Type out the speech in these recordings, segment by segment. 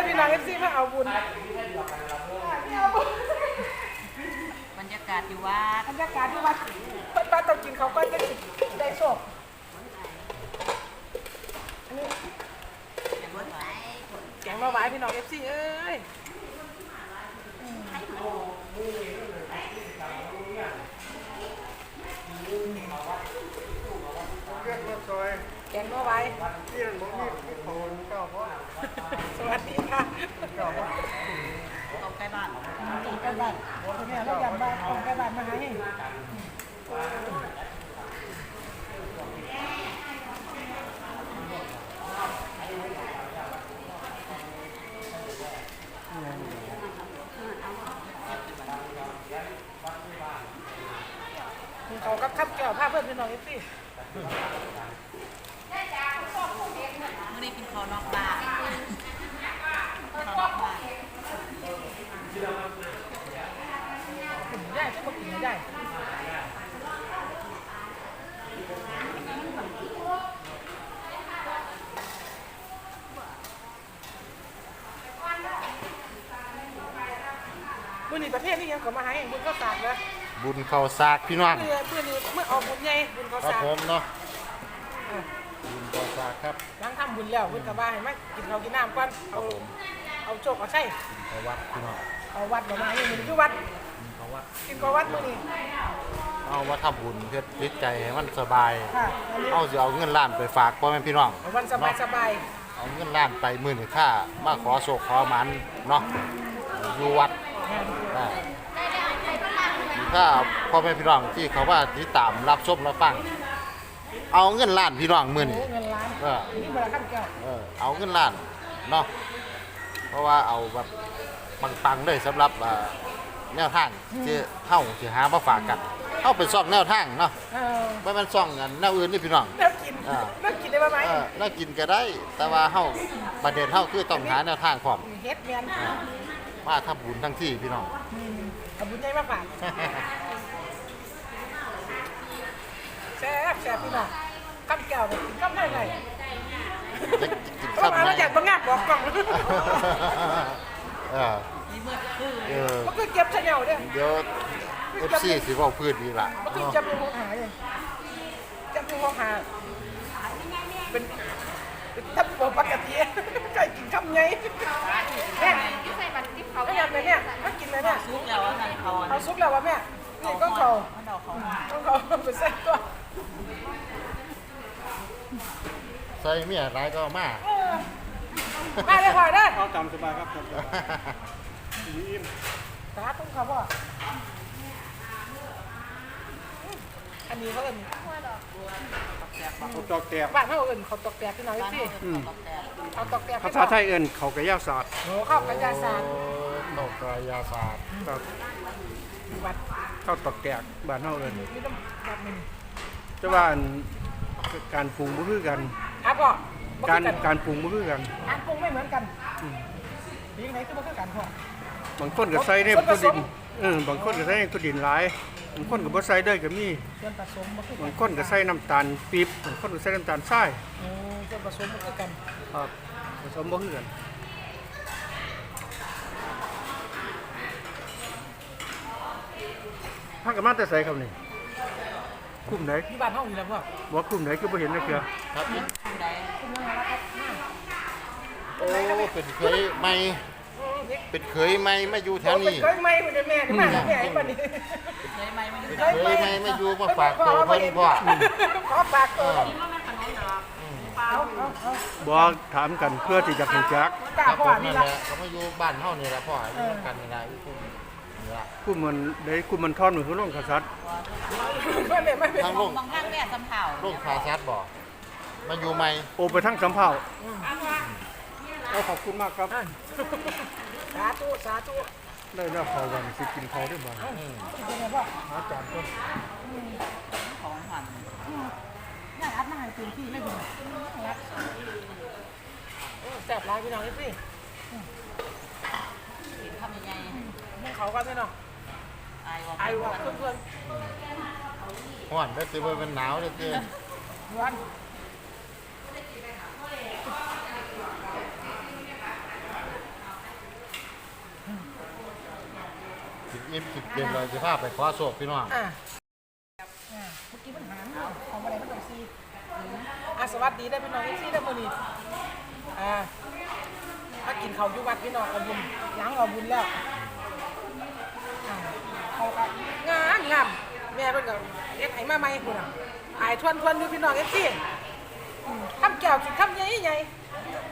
ศที่วัดเด้อพี่น้องเอฟซีมาเอาบุญไม่เอาบุญบรรยากาศอยู่วัดบรรยากาศที่วัดเพิ่นป้าต้องกินเขาวก็จะได้โชคอันนี้อย่างรถไหลแกงมาไหว้พี่น้องเอฟซีเอ้ยแกงมาไหว้สวัสดีค่ะ ตรงใกล้บ้าน ตรงใกล้บ้านแม่เรายำบ้านตรงใกล้บ้านมาให้เขากับข้าวแก้วผ้าเพื่อนพี่น้องเอฟซีไม่ได้กินข้าวนอกบ้าน กิน ได้ทุกคนกินไม่ได้มื่อนี้ประเภทนี้ยังก็มาหาอย่างบุญข้าวสากนะบุญเข้าซากพี่น้องเมื่อเมื่อนี้เมื่อออกบุญใหญ่บุญข้าวครับสากผมเนาะเออบุญเข้าซากครับหล้างทำบุญแล้วบุญกระบายมากินข้าวกินน้ำก่อนครัเอาบผมเอาโจกเอาใช่บุญเข้าวัดพี่น้อง เอาวัดมามาให้มันคือวัดบุญเข้าวัด กินก็วัดมื่อนี้เอาว่าทำบุญเพื่อจิตใจให้มันสบาย ค่ะอันนี้เอาสิเอาเงินล้านไปฝากพ่อแม่พี่น้องเอาวันสบายสบายเอาเงินล้านไปมื้อนี้ค่ามาขอโศกขอหมันเนาะอยู่วัดงานได้ถ้าพ่อแม่พี่น้องที่เขาว่าที่ตามรับชมรับฟังเอาเงินล้านพี่น้องมื้อโอ้นี้เงินล้านเออ นี่เวลาขั้นแก้วเออเอาเงินล้านเนาะเพราะว่าเอาแบบปังๆเลยสำหรับอ่า แนวทางที่เฮาสิหามาฝากกันเฮาเป็นซ่องแนวทางเนาะเออบ่แม่นซ่องอันแนวอื่นนี่พี่น้องแล้วกินอ่าแล้วกินได้ไหมเออน่ากินก็ได้ แต่ว่าเฮาประเด็นเฮาคือต้องหาแนวทางพร้อมเฮ็ดเมียนมาทำบุญทั้งที่พี่น้องเอาบุญใหญ่มาฝากแซ่บแซ่บพี่น้องข้ามแก้วเนี่ยกินข้ามได้ไงจะกินเพราะข้าวมาไหมแล้วอยากบังงับบอกกล่องเออ นี่มืดคือเออมันคือเก็บเฉลียวเนี่ยเดี๋ยว FC สิเว้าพื้นนี่ล่ะมันคือเนาะจับเป็นห้องหาอย่างจับเป็นห้องหาเป็นเป็นทับปกติใกล้กินข้ามไงแม่ไม่ยำเลยเนี่ยมากินเลยเนี่ยซุกแล้วนั่นเขาเอาซุปแล้ววะแม่นี่ก็เขามันเอาเขาต้องเขาไปใส่ตัวใส่เมียหลายก็เอามาเออมาเลยค่ะได้เอาตามสบายครับ ครับสาธุครับพ่ออันนี้เขาเอิ้นเขาตอกแตกบ้านเขาเอิ้นเขาตอกแตกพี่น้องบ้านพี่เขาเป็นตอกแตกเขาตอกแตกภาษาไทยเอิ้นเขากระยาศาสตร์โอ้เข้ากันยาศาสตร์โอ้ตกกายาศาสตร์ครับวัดเข้าตอกแตกบ้านเฮาเอิ้นนี่ต้องแบบนึงแต่ว่าอันการปรุงบ่คือกันครับพ่อบ่การคือกันการปรุงบ่คือกันอันปรุงไม่เหมือนกันดีไหนก็บ่คือกันพ่อ บางคนก็ใส่ในส่วนผตัวสดิมนเออบางคนก็ใส่ในตัวดินหลายบางคนก็บ่ใส่เลยก็มีส่วนผสมบ่คือกับานงคนก็ใส่น้ำตาลปี๊บบางคนก็ใส่น้ำตาลทรายอืมส่วนผสมบ่คือกันครับผสมบ่คือกันพักกันมาแต่ใส่ครับนี่คุ้มไหนที่บ้านเฮาอยู่แล้วพ่อบ่คุ้มไหนคือบ่เห็นนะเคือครับผู้ใดคุณยังไงล่ะครับโอ้เป็นเคยใหม่อืม นี่เป็นเคยใหม่มาอยู่แถวโอ้เป็นี้นเคยไหม่คุณแม่นี่มาแม่ไอ้บัดนี้ เคยไหมไม่รู้เป็นเคยใหม่มาอยู่มาฝากตัวเพิ่นพ่อขอฝากตัวเออเอาเอาเอาบ่ถามกันเพื่อที่จะรู้จักกล้าครับพ่อผมนี่นั่นล่ะแหละเขามาอยู่บ้านเฮานี่แหละพ่ออยู่นำกันนี่ล่ะอยู่คุนี่ล่ะกูมันได้กูมันทอนมือคือลงกษัตริย์ไม่เป็นไม่เป็นทางลงบางครั้งแม่สำเภาลงคาซัดบ่มาอยู่ใหม่โอไปทั้งสำเภาเอาขอบคุณมากครับ สาธุสาธุได้แล้วเขาวันสิกินเขาได้บ่อืมเป็นไงพ่ออาจารย์ต้นของหันน่ารักน่าให้พื้นที่ไม่ดีน่ารักแซ่บร้ายพี่น้องนี่สิกินทำยังไงมึงเขากันพี่น้องอายว่าไอ้ว่าเพื่อนฮ้อนได้สิบ่เป็นหนาวเด้อเด้อๆวัน กินอิ่มกินเย็นเลยสิพาไปขอโชคพี่น้องอะอะเมื่อกี้มันหางเนาะของอะไรมันต้องซีอะสวัสดีได้พี่น้องเอฟซีได้มือนี้อ่ามากินเขาวอยู่วัดพี่น้องเอาบุญล้างเอาบุญแล้วอ่าเขาก็งามงามแม่เพิ่นก็เอ็ดให้มาใหม่พุ่นน่ะอายทวนทวนอยู่พี่น้องเอฟซีทำแก้วกินคำใหญ่ใหญ่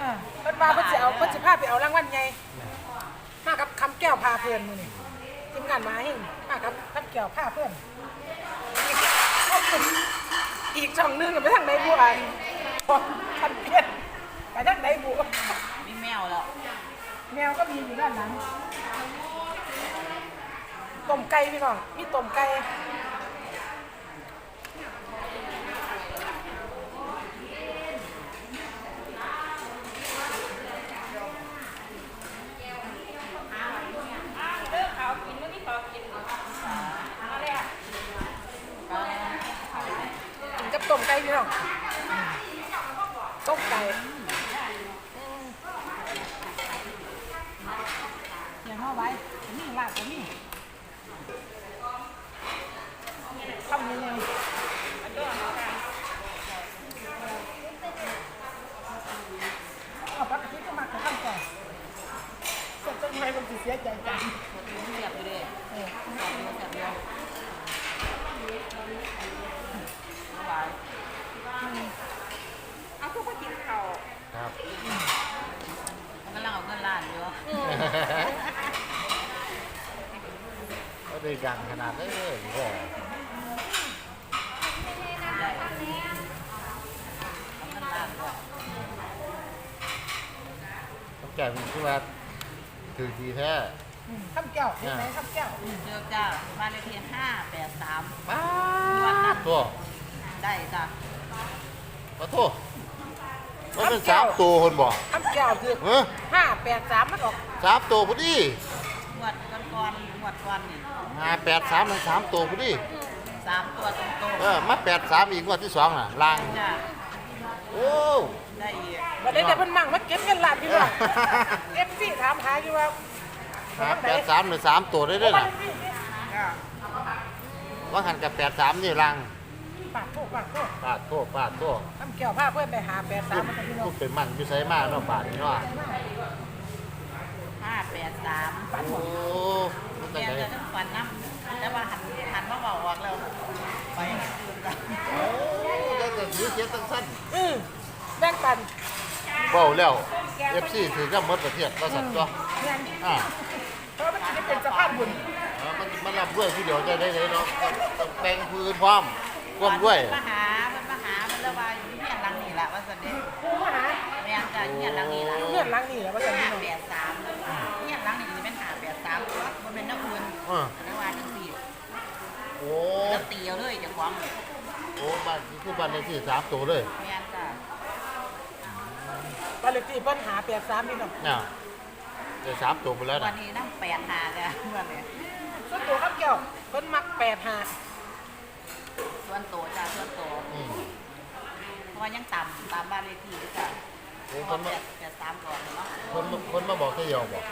อ่าเพิ่นว่าเพิ่นสิเอาเพิ่นสิพาไปเอารางวัลใหญ่มากับคำแก้วพาเพื่อนมือนี้ ทีมงานมาให้มากับคำแก้วพาเพื่อนอีกช่องหนึงไปทางไหนบัวอันคันเพี้ยนไปทางไหนบัวมีแมวแล้ว แมวก็มีอยู่ด้านหลังต้มไก่พี่น้องมีต้มไก่กินกับต้ม ไก่พี่น้องต้มไก่เสียงเอาไว้นี่ลาบก็มีทำยังไงเอาปกติก็มากับข้าวไก่เสร็จจังไงมันสิเสียใจจัง เสียบไปเลย เออ เสียบเดียวเสียบเดียวเอาไว้ เอาพวกมากินข้าว ครับ มันกำลังเอาเงินล้านอยู่ ก็ได้ดังขนาดนี้เลยแค่ใหญ่เอาเงินล้านด้วยต้องแก่มันคือว่าถือดีแท้ข้าวแก้วเห็นไหมข้าวแก้วเจอจ้าบ้านเลขที่ห้าแปดสามบ้าวันนั้นตัวได้จ้ะมาโทษมันเป็นสามตัวคนบอกข้าวแก้วคือเฮ้ยห้าแปดสามมันออกสามตัวพอดีงวด ก่อนๆงวดก่อนนี่ห้าแปดสามมันสามตัวพอดีสามตัวตรงเออมาแปดสามอีกงวดที่สองน่ะลาง ๆจ้ะโอ้ได้อีกวันนี้แต่เพิ่นมั่งมาเก็บเงินล้านพี่น้องเอฟซีถามหาอยู่ว่าห้าแปดสามหรือสามตัวได้ด้วยบ้าน่ะนเลขที่นี่จ้ะว่าหันกับแปดสามนี่ลางปากโทษปากโทษปาดโทษปาดโทษทำแก้วผ้าเพื่อนไปหาแปดสามมันจะพี่น้อลูงกเป็นมันอยู่ไสมาเนาะบาทนี่เนาะห้า แปดสามฝันหมโอ้ดมันจะแม่ไหนจะต้องฟันน้ำแต่ว่าหันหันมาบอกว่าเราไปคืนกันโอ้ยจะถือเสียตั้งสั้นอือแบ่งปันเบาแล้วเอฟซีถือกับมดประเทศว่าสัตว์ตัวเงินอ่าเพราะมันจะได้เป็นสภาพบุญเออมันมันรับด้วยผู้เดียวจะได้เลยเนาะต้องแต่งพื้นพร้อมร่วมด้วยมาหามันมาหามันระบายอยู่ที่หลังนี่แหละว่าสันเด็กูมาหาแม่จะที่หลังนี่แหละเงื่อนหลังนี่แหละว่าจะพี่ห้าน้องแปดสาาแปดสามมันเป็นนักอื่นเออระบายจังสี่โอ้แล้วตีเอาเลยจะความโอ้บ้านนี่คือบ้านเลขที่สามตัวเลยแม่จ้ะบ้านเลขที่เพิ่นหาแปดสามพี่น้องเนี่ยเดี๋ยวสามตัวไปแล้ววันะนนี้นั่งแปดหาเลยเมื่อเนี่ยส่วนตัวข้าวแก้วเพิ่นมักแปดหาส่วนโตจ้ะส่วนโตอืม เพราะว่ายังต่ำตามบ้านเลขที่ด้วยจ้ะโอ้เพคราะนแปมาดแปดสามก่อนเนาะคนมาคนมาบอกแค่เดียวบอก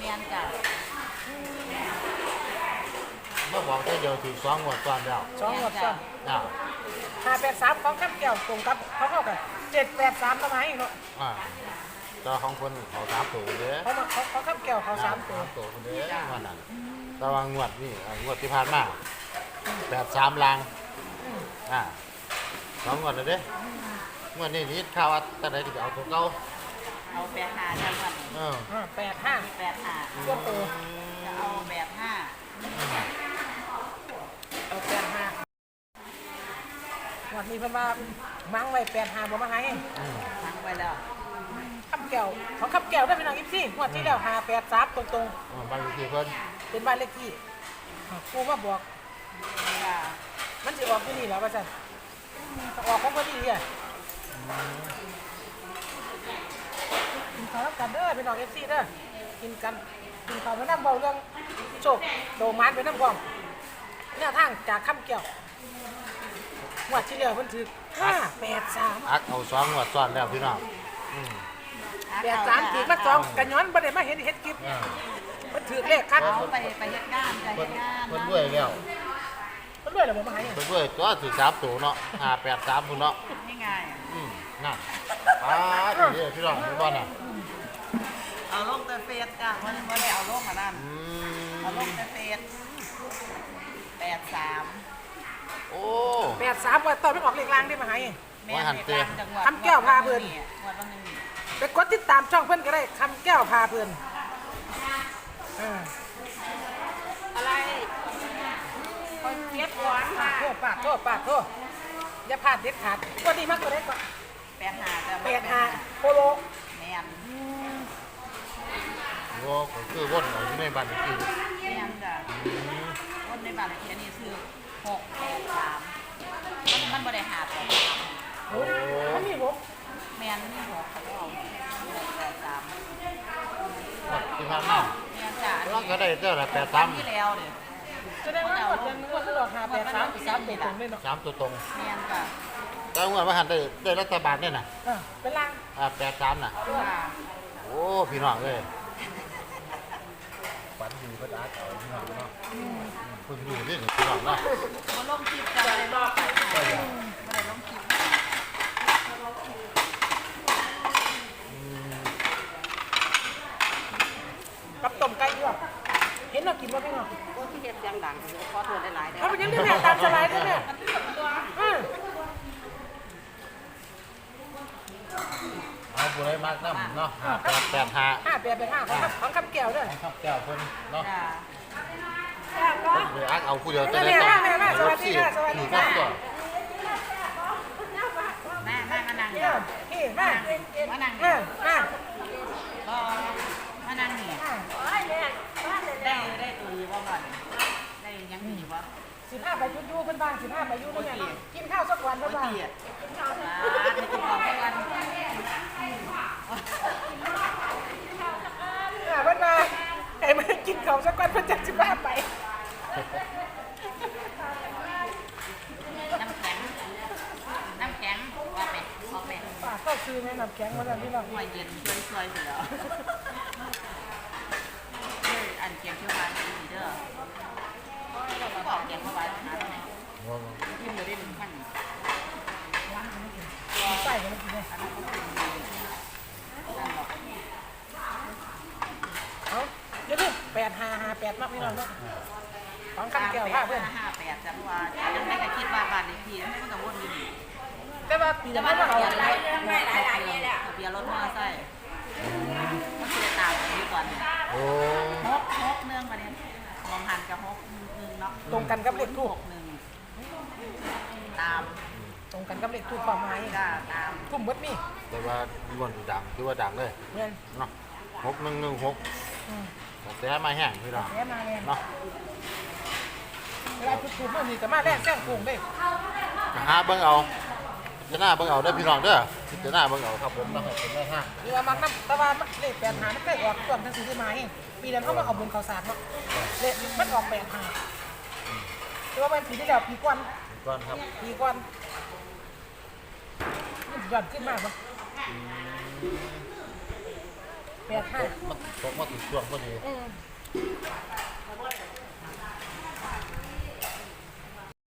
แม่จ้ะ มาบอกแค่เดียวถือสองงวดก่อนแล้วสองหมดซ้อ่าำหาแปดสามของข้าวแก้วตรงกับเขาเข้ากันเจ็ดแปดสามทำไมเนาะอ่าแตัวของคนเขาสามตัวเด้อเขามาเขาเขาข้าวแก้วเขาสามตัวสามตัวคนเด้อวันนั้นแต่ว่างวดนี่อ่างวดที่ผ่านมาแปดสามลางอ่าสองงวดเลยเด้องวดนี้นี่ข่าวว่าแต่ไหนที่เอาตัวเก่าเอาแปดหาจ้ะวันเอออ่าแปดห้าแปดหาส่วนตัวจะ เอาแปดห้าเอาแปดห้าวันนี้เพิ่นว่ามั่งไว้แปดห้าบ่มาให้อืมทั้งไปแล้วข้าวแก้วของข้าวแก้วได้พี่น้องอีกสิงวดที่แล้วหาแปดสามตรงอ่าบ้านเลขที่เพิ่นๆ เป็นบ้านเลขที่อ่าครูมาบอกจ้ะมันจะออกที่นี่แล้วว่าจันออกของพอดีอะกินข้าวแล้วกันเด้อพี่น้องเอฟซีเด้อกินกันกินข้าวไปน้ำเบาเรื่อง โชคโดมานไปน้ำความแนวทางจากข้ามแก้วงวัดที่แล้วเพิ่นถือห้าแปดสามอักเอาสองงวดซ้อนแล้วพี่น้องอืมแปดสามถือมาสองกันย้อนประเด็นมาเห็นเห็ดคลิปอ่าไปมันถือเลขครับเอาไปไปเฮ็ดงานไปเพิ่เฮ็นดงานเพิ่นด้วยแล้วมันด้วยเหรอผมมาให้เพิ่นด้วยตัวถือสามตัวเนาะห้าแปดสามพุ่นเนาะนี่ไงอืมนั่นอ่าดีเด้อพี่น้องพี่บ้านน่ะเอาลงแต่เฟซจ้ะมันบ่ได้เอาลงอันนั้นอืเอาลงมแต่เฟซแปดสามโอ้ แปดสามวันตอนไม่ออกเลขล่างได้มาให้แม่นในกลางจังหวัดคำแก้วพาเพิ่น งวดวันหนึงไปกดติดตามช่องเพื่อนก็ได้คำแก้วพาเพื่อนอ่าอะไรคนเก็บหวานค่ะโทษปากโทษปากโทษอย่าพลาดเด็ดขาดก็ดีมากก็ได้ก็แปดหาจ้ะแปดห้าโปโล แม่นโหก็คือวนเอาอยู่ในบ้านอีกทีแม่นจ้ะอืมคนในบ้านเลขที่อันนี้คือหกแปดสามมันมันบ่ได้หาแปดสามโอ้เขามีหกแม่นมีหกเขาก็เอาหกแปดสามที่ผ่านมาแม่นจ้ะอันเรานี้ก็ได้เท่าไหร่แปดสามที่แล้วเนี่ยแสดงว่าหมดเงินก็คือหลอกหาแปดสามอีกสามตัวตรงเลยเนาะสามตัวตรง แม่นจ้ะแต่เมื่อวานได้ได้รัฐบาลเนี่ยน่ะอ่าเป็นล่างอ่าแปดสามน่ะค่ะโอ้ พี่น้องเลย ฝันดีเพิ่นอาจเอาพี่น้องเนาะเพิ่นอยู่นี่พี่น้องเนาะบ่ลงคลิปจ้ะบ่ได้ลงไปบ่ได้ลงคลิปกับต้มไก่ด้วยเห็นเรากินว่าไม่เหรอคนที่เฮ็ดเสียงดังขอโทษหลายๆเด้อเอาไปยังได้แม่ตามสไลด์ได้แม่อ่า เอาบุไร มากน้ำเนาะห้าแปดแปดห้าห้าแปดเป็นห้าของคำของคำแก้วด้วยครับแก้วเพิ่นเนาะจ้ะเดี๋ยวอักเอาผู้เดียวจะได้แม่องแม่แม่สวัสดีค่ะสวัสดีค่ะแม่แม่มานั่งเนี่เนี่ยยนี่มานั่งมานี่ยมาก็มานั่งนี่ได้ได้ตัวดีบ่ก่อนได้ยังดีบ่สิบห้าใบยุดยูเพิ่อนบ้างสิบห้าใบยุดนี่ไงกินข้าวสักวันเพิ่อนบ้างตีอะอ่าได้กินของทุกวัน อ่าเพิ่นมาไอ้มันกินข้าวสักวันเพิ่นจัดสิบห้าไป น้ำแข็ง น้ำแข็งว่าไปว่าไปป้าเข้าซื้อแม่น้ำแข็งมาแล้วนี่เราหัวเย็นช่วยๆไปแล้วเอ้ยอันเกียงเขียวหวานดีเด้อบอกเกียงเขียวหวานนะกินเดี๋ยวได้หนึ่งพัน ใส่กันกินเลย อันนั้นก็เป็นนั่นหรอก เอาเดี๋ยวดูแปดห้าห้าแปด มากพี่น้องเนาะของห้าคำแก้วแปผ้าเพื่อนห้าแปดจังว่ายังไม่ได้คิดว่าบ้านเลขที่ไม่ต้องวนอยู่นี่แต่ว่าปีจะไมาว่าทะเอาเบียนหลายหลายหลายหลยเนี่ยทะเบียนรถมอเตอร์ไซค์มันจะตามกันอยู่ก่อนโอ้หกหกเนื่องมาเนี่ยมองหันกับหกหนึ่งเนาะตรงกันกับเลขทูบหนึ่งตาม ตรงกันกับเลขทูบความหมายตามทุ่มเบิดมีแต่ว่าล้วนดังคือว่าดังเลยเนาะหกหนึ่งหนึ่งหก อืมแต่มาแห้งพี่น้องแย่มาเลยเนาะเวลาจุดทูบมันมีแต่มาแรกแซงโค้งได้หาเบิ่งเอาจะหน้าเบิ่งเอาเด้อพี่น้องเด้อจะหน้าเบิ่งเอาครับผมนะครับเป็นแม่ห้างหรือว่ามักน้ำแต่ว่าเลขแปดหามันเคยออกก่อนทั้งสี่ที่มาเองปีนั้นเขามาเอาบุญข่าวสารเนาะเลขมันออกแปดหาหรือว่าเป็นปีที่แล้วปีก่อนก่อนครับปีก่อนมันยอดขึ้นมากปะ แปดห้า มันตกมาถึงช่วงพอดี เออ